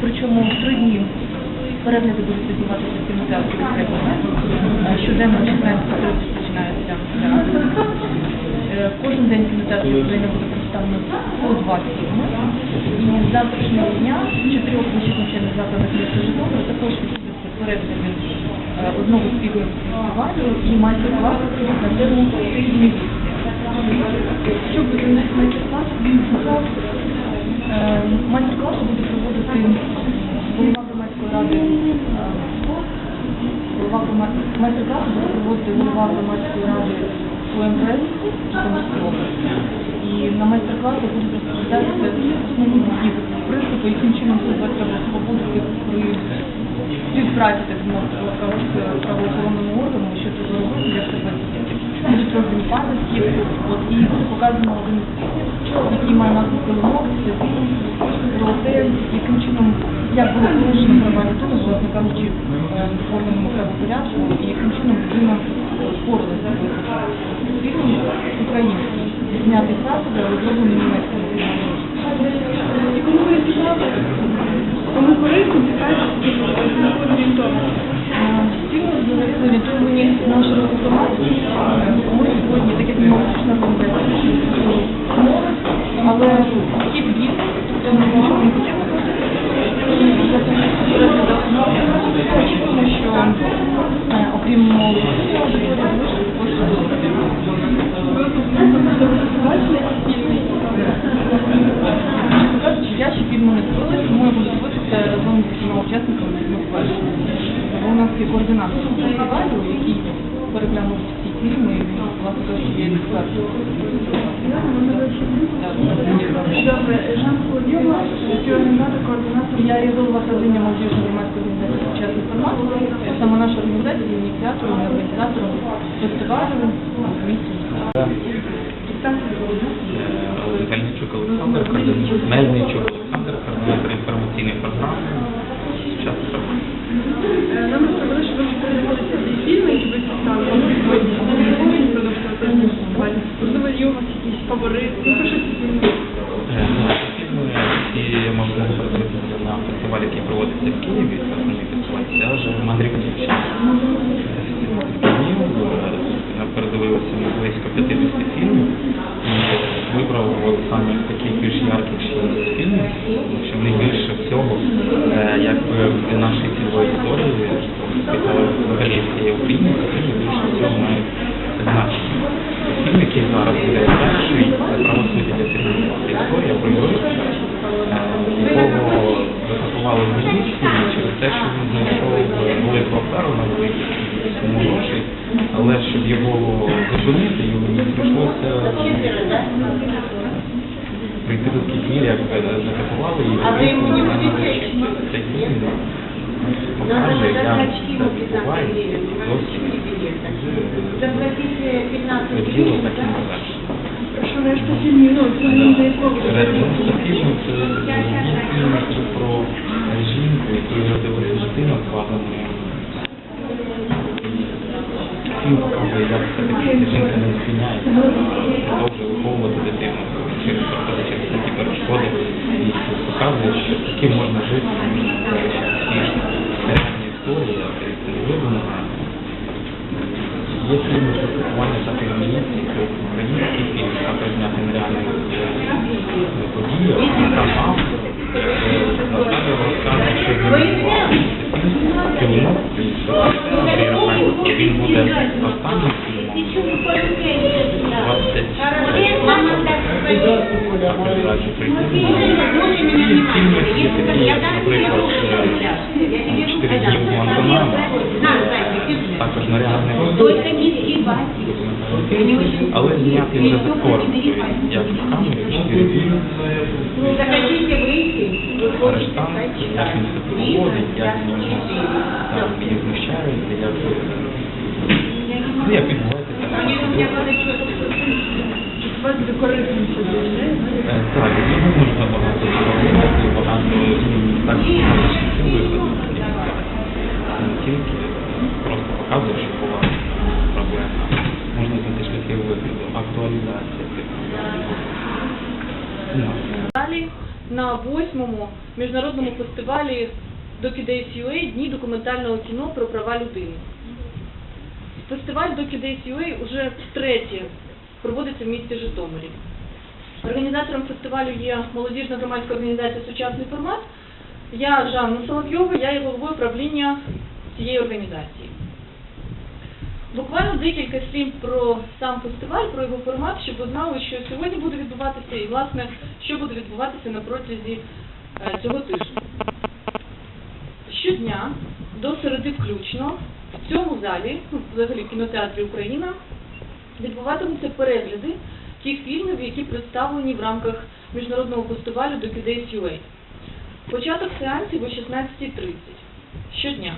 причому в три дні перегляди будуть відбуватися в кінотеатрі Щоденно о 16.30 починається. Кожен день України буде представлено по два фільми. І з завтрашнього дня в чотирьох вищих навчальних закладах міста Житомира також відбудеться перегляд е, одного фільмів фестивалю і майстер-клас на тему «Місті». Що буде майстер-клас? Е, Майстер-клас буде проводити голова громадської ради. е, майстер-клас буде проводити голова громадської ради Житомирської області. І на майстер-класі будуть розповідатися основні такі принципи, яким чином себе треба поводити при співпраці так з правоохоронними органами, що треба робити для себе будуть роздані пам'ятки, от і показано один з фільмів, який має назву «Килимок», це про те, яким чином, як були порушені права людини, власне кажучи, е, органами правопорядку, і яким чином людина впоралася з цим. Фільм український, знятий засоби, але зроблений німецьким фільмом. І кому ви цікаво, кому корисно, цікаво, орієнтовно. Фільм взагалі координатор фестивалю, який переглянув всі фільми, і він, власне є експертом. Добре, Жан Солодєва, що організатор, координатор. Я голова правління молодіжної громадської організації «Сучасний формат». Саме наша організація є ініціатором і організатором фестивалю місті. Мельничук Олександр, Мельничук Олександр, координатор інформаційної програми. Сучасний формат. Е, Нам розповіли, що ви вже передивилися ці фільми, які ви писали. Ви сьогодні будете продовжувати фестиваль. Вас якісь фаворити? Ну, про що ці фільми? Е, ну, подивитися на фестивалі, який проводиться в Києві, фестиваль, е, передивилися близько 50 фільмів і вибрав саме таких більш ярких фільмів, прийти до таких мір, як закатували її. Але йому не фільм покаже, як це відбувається, і досить. діло так і не. Що решта фільмів, ну, це не за ви показує, що таким можна жити, реальні історії, видумано. Є фільми спілкування та феміністів, це український фільм, також знятий на реальних е, подіях. Там автор, е, Наталя розказує, що фільм Рафаєнко, він буде останнім фільмом 20 передачі прийти. Наприклад, е, «Чотири дні в Гуантанамо», також на реальних але зняти вже з актором, як в камері, чотири дні, Захотите выйти? арештант, як він себе поводить, як з нього там їх знущаються, як ну, як відбувається Е, Так, від нього можна багато чого багато так багато. Не тільки просто показує, що була проблема. Можна знайти шляхи виходу, актуалізація цих проблем. Далі на восьмому міжнародному фестивалі DocuDays.ua Дні документального кіно про права людини. Фестиваль DocuDays.ua уже втретє проводиться в місті Житомирі. Організатором фестивалю є молодіжна громадська організація Сучасний формат. Я Жанна Соловйова, я є головою правління цієї організації. Буквально декілька слів про сам фестиваль, про його формат, щоб ви знали, що сьогодні буде відбуватися і, власне, що буде відбуватися на протязі е, цього тижня. Щодня до середи включно в цьому залі, ну, взагалі кінотеатрі Україна, відбуватимуться перегляди тих фільмів, які представлені в рамках міжнародного фестивалю DocuDays.ua. Початок сеансів о 16.30 щодня.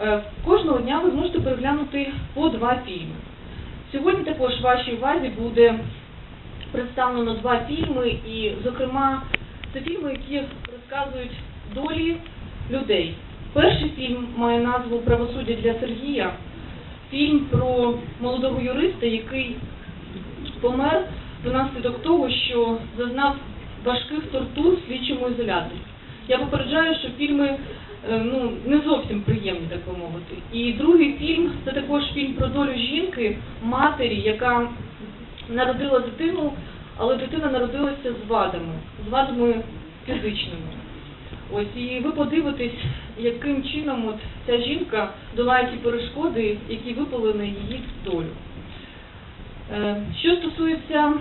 Е, Кожного дня ви зможете переглянути по два фільми. Сьогодні також вашій увазі буде представлено два фільми, і, зокрема, це фільми, які розказують долі людей. Перший фільм має назву Правосуддя для Сергія. Фільм про молодого юриста, який помер внаслідок того, що зазнав важких тортур в слідчому ізоляторі. Я попереджаю, що фільми е, ну, не зовсім приємні, так би мовити. І другий фільм це також фільм про долю жінки, матері, яка народила дитину, але дитина народилася з вадами, з вадами фізичними. Ось і ви подивитесь, яким чином от ця жінка долає ті перешкоди, які випали на її долю. Е, Що стосується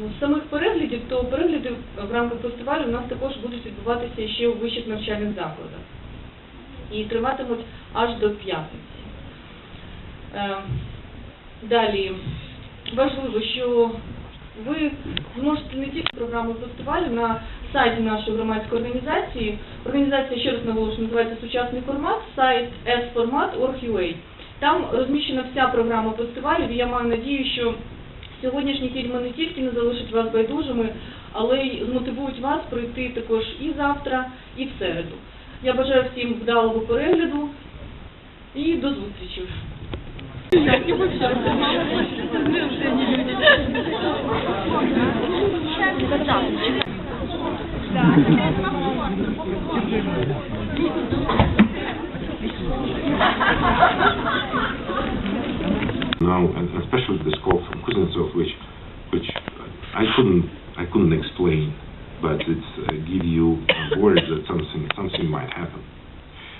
ну, самих переглядів, то перегляди в рамках фестивалю у нас також будуть відбуватися ще у вищих навчальних закладах і триватимуть аж до п'ятниці. Е, Далі важливо, що ви зможете не тільки програму фестивалю на сайті нашої громадської організації. Організація, ще раз наголошую, називається Сучасний формат, сайт sformat.org.ua. Там розміщена вся програма фестивалю, і я маю надію, що сьогоднішні фільми не тільки не залишать вас байдужими, але й змотивують вас прийти також і завтра, і в середу. Я бажаю всім вдалого перегляду і до зустрічі. Now, and especially the score from Kuznetsov, which, which I couldn't, I couldn't explain, but it's uh, give you words that something, something might happen.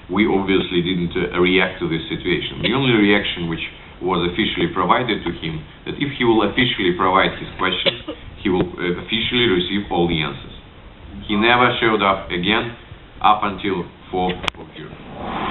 we obviously didn't uh, react to this situation. The only reaction which was officially provided to him, that if he will officially provide his questions, he will uh, officially receive all the answers. He never showed up again up until 4th of June.